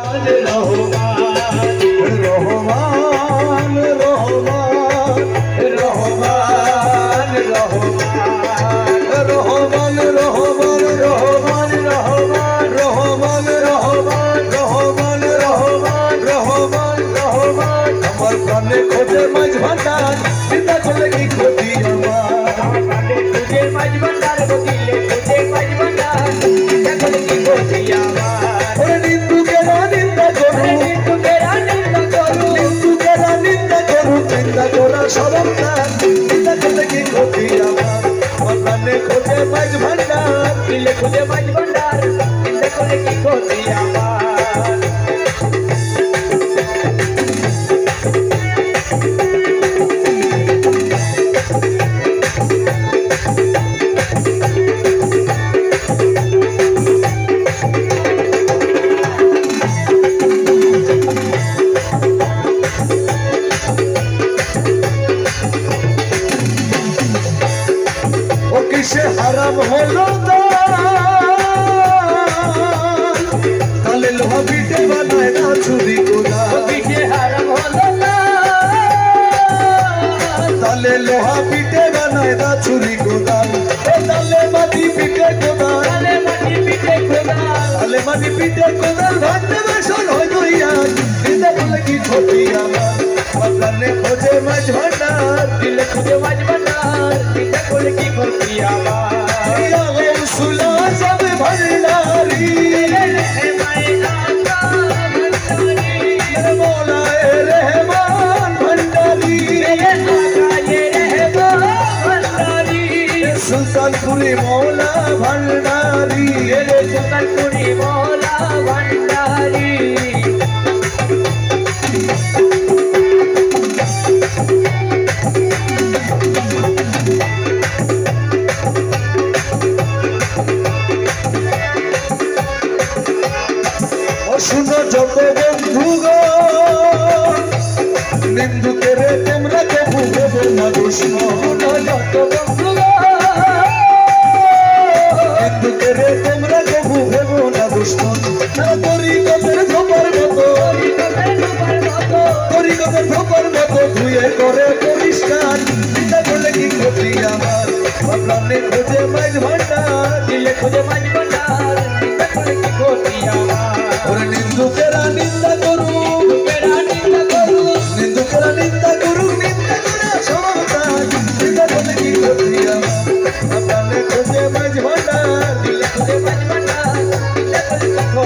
જ રહો રહો দিলে খুলে মাছ ভান্ডার দিলে করে কি করবি আমার? কিসে হারাম হলো না তালে লোহা পিটে বানায় দা চুরি গোদাল তালে মাটি পিটে গোদাল তালে মাটি পিটে গোদাল তালে মাটি পিটে গোদাল ভাঙতে বেসন হয় দইয়া দিতে বলে কি ছোটি আমার? বাগানে খোঁজে মাছ ভান্ডার। দিলে খোঁজে মাছ ভান্ডার দিতে বলে কি করতি আমার? সুলা যাবে ভান্ডারি। রে রে মাই কাকা রে মোলা রে মা। সুলতানপুরি মৌলা ভান্ডারি। রে ও শুনো যত বন্ধু গো নিন্দুকে করে পরিষ্কার চিন্তা করলে কি করবি আমার ভাবলামে খুঁজে মাইজ ভান্ডার খুঁজে মাইজ ভান্ডার কি করবি আমার।